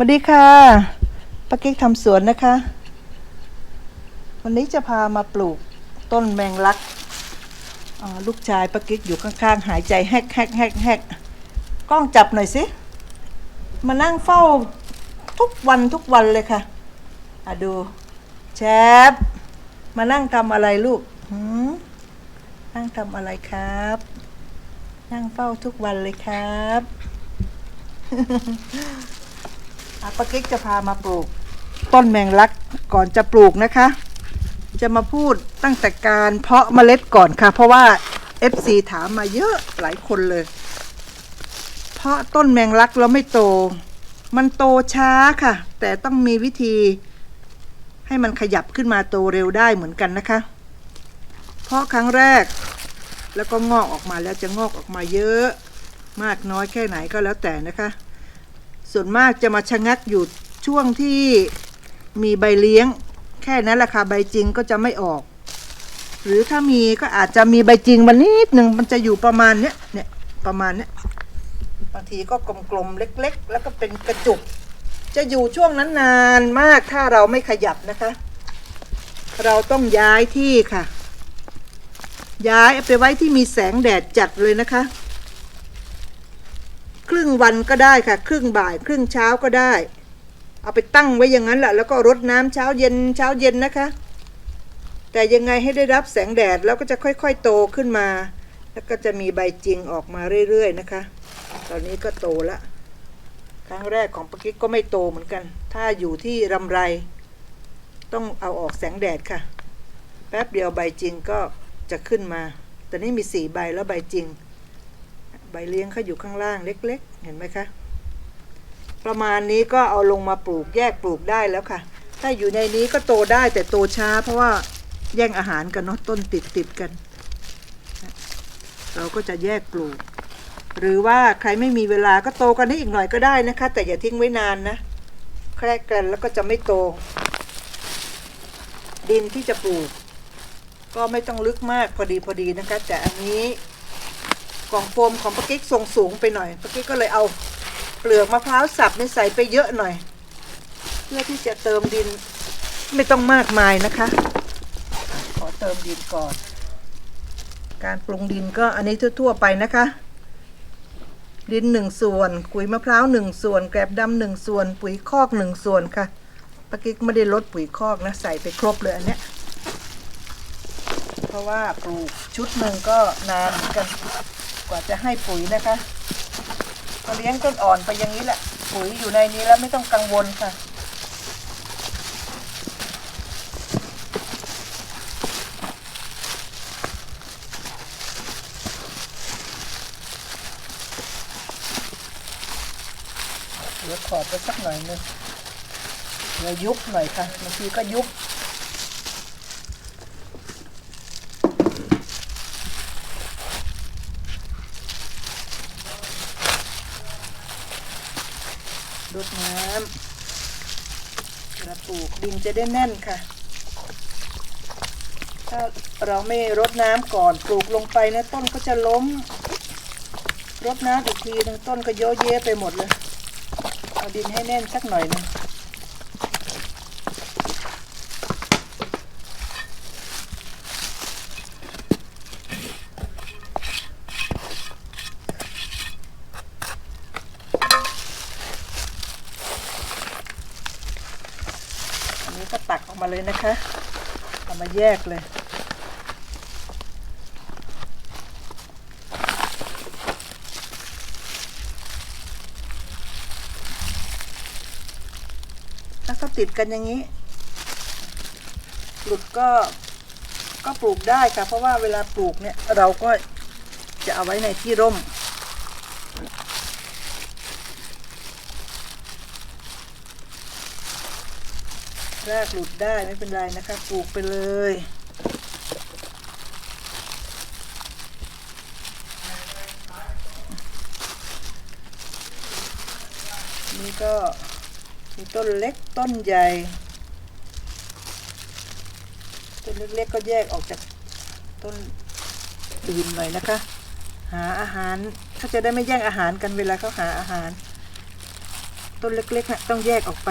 สวัสดีค่ะป้าเก๊กทำสวนนะคะ วันนี้จะพามาปลูกต้นแมงลักลูกชายป้าเก๊กอยู่ข้างๆ หายใจแฮกแฮกแฮกแฮกกล้องจับหน่อยสิ มานั่งเฝ้าทุกวันทุกวันเลยค่ะอะดูแชปมานั่งทำอะไรลูกนั่งทำอะไรครับ นั่งเฝ้าทุกวันเลยครับ อาปากิ๊กจะพามาปลูกต้นแมงลักก่อนจะปลูกนะคะ จะมาพูดตั้งแต่การเพาะเมล็ดก่อนค่ะ เพราะว่า FC ถามมาเยอะหลายคนเลย เพาะต้นแมงลักแล้วไม่โต มันโตช้าค่ะ แต่ต้องมีวิธี ให้มันขยับขึ้นมาโตเร็วได้เหมือนกันนะคะ เพาะครั้งแรก แล้วก็งอกออกมาแล้วจะงอกออกมาเยอะ มากน้อยแค่ไหนก็แล้วแต่นะคะ ส่วนมากจะมาชะงักอยู่ช่วงที่มีใบเลี้ยง แค่นั้นแหละค่ะใบจริงก็จะไม่ออก หรือถ้ามีก็อาจจะมีใบจริงมานิดหนึ่งมันจะอยู่ประมาณเนี้ยเนี่ยประมาณเนี้ยบางทีก็กลมๆเล็ก ๆ แล้วก็เป็นกระจุก จะอยู่ช่วงนั้นนานมากถ้าเราไม่ขยับนะคะ เราต้องย้ายที่ค่ะ ย้ายไปไว้ที่มีแสงแดดจัดเลยนะคะ งวันก็ได้ค่ะ ครึ่งบ่าย ครึ่งเช้าก็ได้ เอาไปตั้งไว้อย่างนั้นแหละแล้วก็รดน้ำเช้าเย็นเช้าเย็นนะคะ แต่ยังไงให้ได้รับแสงแดดแล้วก็จะค่อยๆโตขึ้นมา แล้วก็จะมีใบจริงออกมาเรื่อยๆนะคะ ตอนนี้ก็โตละครั้งแรกของปากิ๊กก็ไม่โตเหมือนกัน ถ้าอยู่ที่รำไร ต้องเอาออกแสงแดดค่ะ แป๊บเดียวใบจริงก็จะขึ้นมา แต่นี่มีสี่ใบแล้วใบจริง ใบเลี้ยงเขาอยู่ข้างล่างเล็ก ๆ เห็นไหมคะ ประมาณนี้ก็เอาลงมาปลูกแยกปลูกได้แล้วค่ะ ถ้าอยู่ในนี้ก็โตได้แต่โตช้า เพราะว่าแย่งอาหารกันเนาะต้นติดติดกัน เราก็จะแยกปลูก หรือว่าใครไม่มีเวลาก็โตกันได้อีกหน่อยก็ได้นะคะ แต่อย่าทิ้งไว้นานนะแครกกันแล้วก็จะไม่โต ดินที่จะปลูก ก็ไม่ต้องลึกมากพอดีพอดีนะคะ แต่อันนี้ กล่องโฟมของปากิ๊กส่งสูงไปหน่อยปากิ๊กก็เลยเอาเปลือกมะพร้าวสับนี่ใส่ไปเยอะหน่อย เพื่อที่จะเติมดินไม่ต้องมากมายนะคะ ขอเติมดินก่อน การปรุงดินก็อันนี้ทั่วๆไปนะคะ ดินหนึ่งส่วนขุยมะพร้าวหนึ่งส่วน แกลบดำหนึ่งส่วน ปุ๋ยคอกหนึ่งส่วนค่ะปากิ๊กไม่ได้ลดปุ๋ยคอกนะใส่ไปครบเลยอันเนี้ยเพราะว่าปลูกชุดหนึ่งก็นานเหมือนกัน กว่าจะให้ปุ๋ยนะคะก็เลี้ยงต้นอ่อนไปอย่างนี้แหละ ปุ๋ยอยู่ในนี้แล้วไม่ต้องกังวลค่ะเดี๋ยวขอบไปสักหน่อยหนึงเดี๋ยวยุบหน่อยค่ะบางทีก็ยุบ น้ำเราปลูกดินจะได้แน่นค่ะ ถ้าเราไม่รดน้ำก่อนปลูกลงไปนะต้นก็จะล้ม รดน้ำอีกทีนึงต้นก็โยเยไปหมดเลย เอาดินให้แน่นสักหน่อยนึงอั นี้ก็ตักออกมาเลยนะคะเอามาแยกเลยถ้าเขาติดกันอย่างนี้ หลุดก็ก็ปลูกได้ค่ะ เพราะว่าเวลาปลูกเนี่ย เราก็จะเอาไว้ในที่ร่ม รากหลุดได้ไม่เป็นไรนะคะปลูกไปเลยนี่ก็มีต้นเล็กต้นใหญ่ ต้นเล็กๆก็แยกออกจากต้นอื่นหน่อยนะคะ หาอาหารเขาจะได้ไม่แย่งอาหารกันเวลาเขาหาอาหาร ต้นเล็กๆนะ่ะต้องแยกออกไป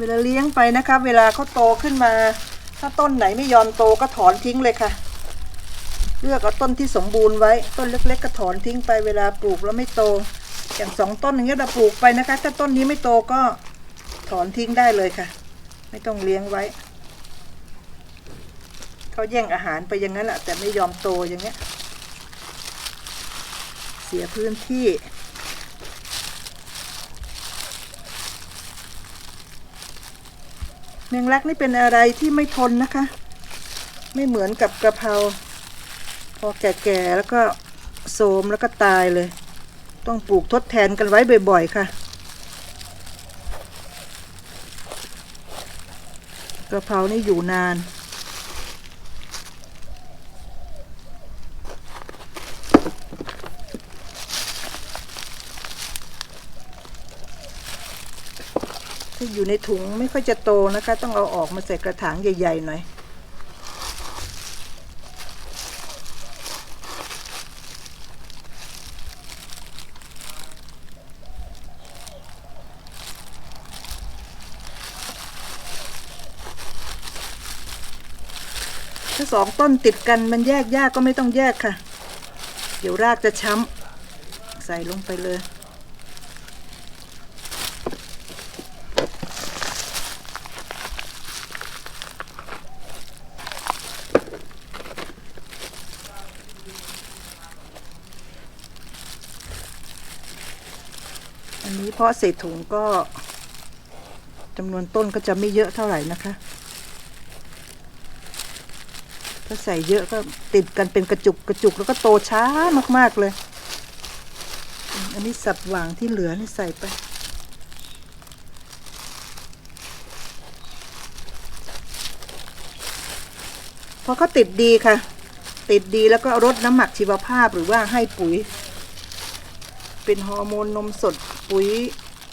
เวลาเลี้ยงไปนะคะ เวลาเขาโตขึ้นมา ถ้าต้นไหนไม่ยอมโตก็ถอนทิ้งเลยค่ะ เลือกเอาต้นที่สมบูรณ์ไว้ ต้นเล็ก ๆ ก็ถอนทิ้งไปเวลาปลูกแล้วไม่โต อย่างสองต้นอย่างเงี้ยเราปลูกไปนะคะ ถ้าต้นนี้ไม่โตก็ถอนทิ้งได้เลยค่ะ ไม่ต้องเลี้ยงไว้เขาแย่งอาหารไปอย่างนั้นแหละแต่ไม่ยอมโตอย่างเงี้ย เสียพื้นที่ แมงลักนี่เป็นอะไรที่ไม่ทนนะคะ ไม่เหมือนกับกระเพราพอแก่ๆแล้วก็โสมแล้วก็ตายเลย ต้องปลูกทดแทนกันไว้บ่อย ๆ ค่ะ กระเพรานี่อยู่นาน ที่อยู่ในถุงไม่ค่อยจะโตนะคะ ต้องเอาออกมาใส่กระถางใหญ่ๆหน่อยถ้าสองต้นติดกันมันแยกยากก็ไม่ต้องแยกค่ะ เดี๋ยวรากจะช้ำใส่ลงไปเลย อันนี้เพราะใส่ถุงก็จำนวนต้นก็จะไม่เยอะเท่าไหร่นะคะ ถ้าใส่เยอะก็ติดกันเป็นกระจุกกระจุกแล้วก็โตช้ามาก ๆเลย อันนี้สับหว่างที่เหลือนี่ใส่ไปพอเขาติดดีค่ะ ติดดีแล้วก็รดน้ำหมักชีวภาพหรือว่าให้ปุ๋ย เป็นฮอร์โมนนมสด ปุ๋ย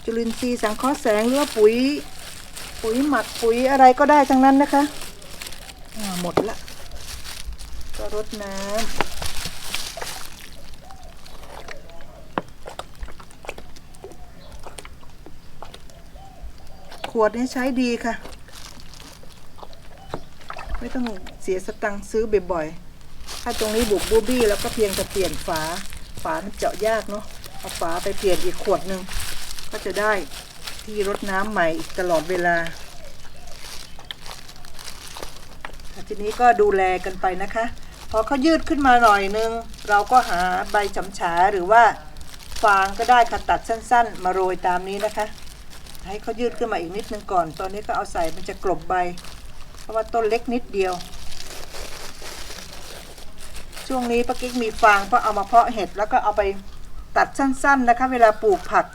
จุลินทรีย์สังเคราะห์แสงหรือว่าปุ๋ย ปุ๋ยหมักปุ๋ยอะไรก็ได้ทั้งนั้นนะคะหมดละ ก็รดน้ำขวดนี้ใช้ดีค่ะ ไม่ต้องเสียสตังค์ซื้อบ่อยๆ ถ้าตรงนี้บุกบูบี้แล้วก็เพียงแต่เปลี่ยนฝา ฝามันเจาะยากเนาะ เอาฝาไปเปลี่ยนอีกขวดหนึ่งก็จะได้ที่รดน้ำใหม่อีกตลอดเวลาทีนี้ก็ดูแลกันไปนะคะ พอเขายืดขึ้นมาหน่อยนึง เราก็หาใบฉำฉาหรือว่าฟางก็ได้ค่ะตัดสั้น ๆ มาโรยตามนี้นะคะ ให้เขายืดขึ้นมาอีกนิดนึงก่อน ตอนนี้ก็เอาใส่มันจะกลบใบ เพราะว่าต้นเล็กนิดเดียว ช่วงนี้ป้ากิ๊กมีฟางเพราะเอามาเพาะเห็ดแล้วก็เอาไป ตัดสั้นๆนะคะ เวลาปลูกผัก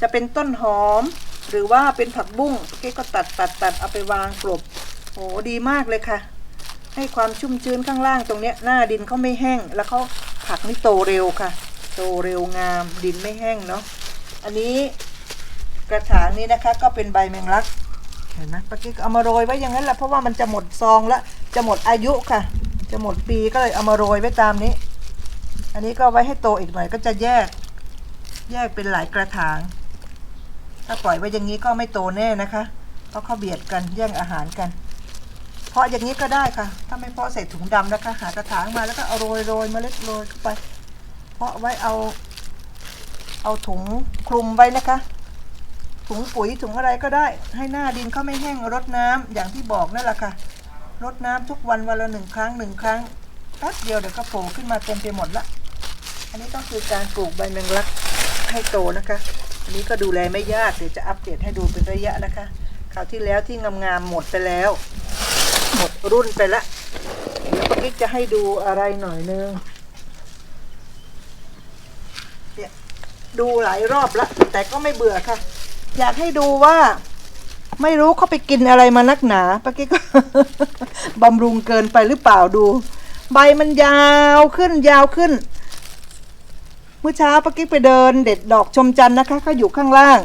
จะเป็นต้นหอม หรือว่าเป็นผักบุ้งป้ากิ๊กก็ตัดตัดตัดเอาไปวางกลบโอ้ดีมากเลยค่ะ ให้ความชุ่มชื้นข้างล่างตรงเนี้ยหน้าดินเขาไม่แห้ง แล้วเขาผักนี่โตเร็วค่ะ โตเร็วงามดินไม่แห้งเนาะอันนี้กระถางนี้นะคะ ก็เป็นใบแมงลักเห็นไหมป้ากิ๊กเอามาโรยไว้อย่างนั้นแหละเพราะว่ามันจะหมดซองละจะหมดอายุค่ะ จะหมดปีก็เลยเอามาโรยไว้ตามนี้ อันนี้ก็ไว้ให้โตอีกหน่อยก็จะแยก แยกเป็นหลายกระถาง ถ้าปล่อยไว้อย่างนี้ก็ไม่โตแน่นะคะ เพราะเขาเบียดกันแย่งอาหารกัน เพาะอย่างนี้ก็ได้ค่ะ ถ้าไม่เพาะใส่ถุงดำนะคะ หากระถางมาแล้วก็เอาโรยโรยเมล็ดโรยเข้าไป เพาะไว้เอา เอาถุงคลุมไว้นะคะ ถุงปุ๋ยถุงอะไรก็ได้ ให้หน้าดินเขาไม่แห้งรดน้ำอย่างที่บอกนั่นแหละค่ะ รดน้ำทุกวันวันละหนึ่งครั้งหนึ่งครั้งแป๊บเดียวเดี๋ยวก็โผล่ขึ้นมาเต็มไปหมดละ อันนี้ก็คือการปลูกใบแมงลัก ให้โตนะคะ อันนี้ก็ดูแลไม่ยากเดี๋ยวจะอัปเดตให้ดูเป็นระยะนะคะคราวที่แล้วที่งามๆหมดไปแล้ว หมดรุ่นไปละเดี๋ยวป้ากิ๊กจะให้ดูอะไรหน่อยนึงเนี่ยดูหลายรอบละแต่ก็ไม่เบื่อค่ะ อยากให้ดูว่าไม่รู้เขาไปกินอะไรมานักหนาป้ากิ๊กก็บำรุงเกินไปหรือเปล่าดู ใบมันยาวขึ้นยาวขึ้น เมื่อเช้าป้ากิ๊กไปเดินเด็ดดอกชมจันทร์นะคะเขาอยู่ข้างล่าง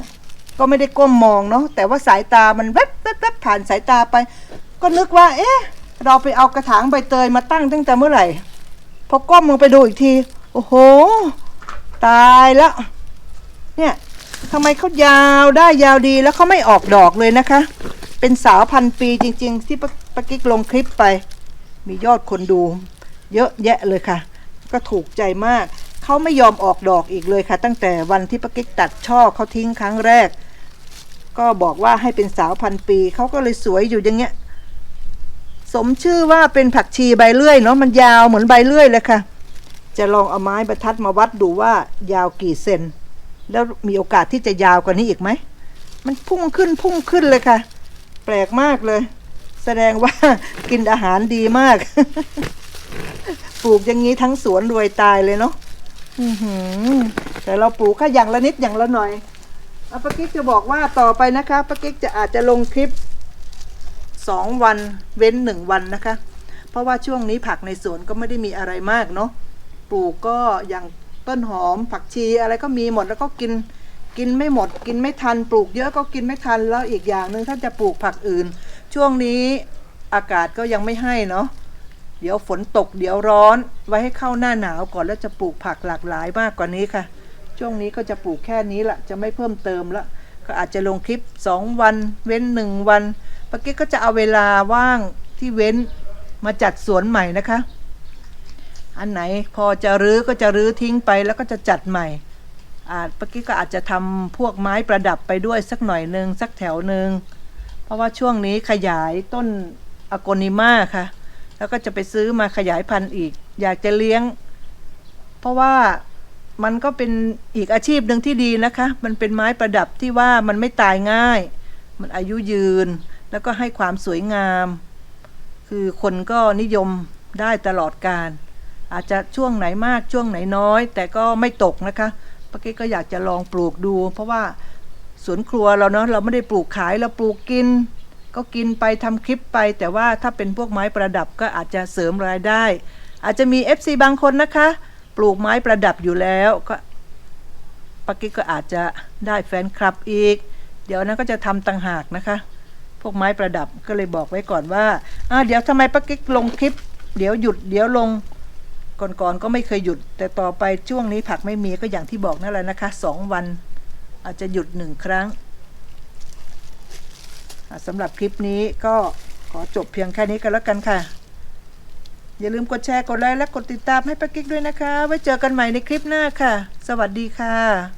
ก็ไม่ได้ก้มมองเนาะแต่ว่าสายตามันแวบแวบแวบผ่านสายตาไป ก็นึกว่า เอ๊ะ เราไปเอากระถางใบเตยมาตั้งตั้งแต่เมื่อไหร่พอก้มลงไปดูอีกที โอ้โห ตายแล้ว เนี่ยทำไมเขายาวได้ยาวดีแล้วเขาไม่ออกดอกเลยนะคะ เป็นสาวพันปีจริง ๆ ที่ปปะกิ๊กลงคลิปไป มียอดคนดู เยอะแยะเลยค่ะ ก็ถูกใจมาก เขาไม่ยอมออกดอกอีกเลยค่ะ ตั้งแต่วันที่ปะกิ๊กตัดช่อเขาทิ้งครั้งแรก ก็บอกว่าให้เป็นสาวพันปีเขาก็เลยสวยอยู่อย่างเงี้ย สมชื่อว่าเป็นผักชีใบเลื่อยเนาะมันยาวเหมือนใบเลื่อยเลยค่ะ จะลองเอาไม้บรรทัดมาวัดดูว่ายาวกี่เซนแล้วมีโอกาสที่จะยาวกว่านี้อีกไหมมันพุ่งขึ้นพุ่งขึ้นเลยค่ะ แปลกมากเลย แสดงว่ากินอาหารดีมาก ปลูกอย่างนี้ทั้งสวนรวยตายเลยเนาะ อือหือแต่เราปลูกแค่อย่างละนิดอย่างละหน่อยเอาป้ากิ๊กจะบอกว่าต่อไปนะคะป้ากิ๊กจะอาจจะลงคลิปสองวันเว้นหนึ่งวันนะคะ เพราะว่าช่วงนี้ผักในสวนก็ไม่ได้มีอะไรมากเนาะปลูกก็อย่างต้นหอมผักชีอะไรก็มีหมดแล้วก็กินกินไม่หมด กินไม่ทันปลูกเยอะก็กินไม่ทันแล้วอีกอย่างหนึ่งถ้าจะปลูกผักอื่น ช่วงนี้อากาศก็ยังไม่ให้เนาะ เดี๋ยวฝนตกเดี๋ยวร้อน ไว้ให้เข้าหน้าหนาวก่อนแล้วจะปลูกผักหลากหลายมากกว่านี้ค่ะ ช่วงนี้ก็จะปลูกแค่นี้ละจะไม่เพิ่มเติมละก็อาจจะลงคลิป 2 วัน เว้นหนึ่งวันปากิ๊กก็จะเอาเวลาว่างที่เว้นมาจัดสวนใหม่นะคะ อันไหนพอจะรื้อก็จะรื้อทิ้งไปแล้วก็จะจัดใหม่อาจเมื่อกี้ก็อาจจะทำพวกไม้ประดับไปด้วยสักหน่อยหนึ่งสักแถวหนึ่งเพราะว่าช่วงนี้ขยายต้นอโกนิมาค่ะ แล้วก็จะไปซื้อมาขยายพันธุ์อีก อยากจะเลี้ยง เพราะว่ามันก็เป็นอีกอาชีพหนึ่งที่ดีนะคะ มันเป็นไม้ประดับที่ว่ามันไม่ตายง่าย มันอายุยืน แล้วก็ให้ความสวยงาม คือคนก็นิยมได้ตลอดการ อาจจะช่วงไหนมากช่วงไหนน้อย แต่ก็ไม่ตกนะคะป้ากิ๊กก็อยากจะลองปลูกดู เพราะว่าสวนครัวเราเนาะเราไม่ได้ปลูกขายเราปลูกกิน ก็กินไปทำคลิปไป แต่ว่าถ้าเป็นพวกไม้ประดับก็อาจจะเสริมรายได้ อาจจะมี FC บางคนนะคะ ปลูกไม้ประดับอยู่แล้วก็ป้ากิ๊กก็อาจจะได้แฟนคลับอีก เดี๋ยวนั้นก็จะทำต่างหากนะคะ พวกไม้ประดับก็เลยบอกไว้ก่อนว่าอ่าเดี๋ยวทำไมป้ากิ๊กลงคลิป เดี๋ยวหยุดเดี๋ยวลงก่อนๆก็ไม่เคยหยุด แต่ต่อไปช่วงนี้ผักไม่มีก็อย่างที่บอกนั่นแหละนะคะสองวัน อาจจะหยุดหนึ่งครั้ง สำหรับคลิปนี้ก็ขอจบเพียงแค่นี้กันแล้วกันค่ะ อย่าลืมกดแชร์ กดไลค์ และกดติดตามให้ป้ากิ๊กด้วยนะคะ ไว้เจอกันใหม่ในคลิปหน้าค่ะ สวัสดีค่ะ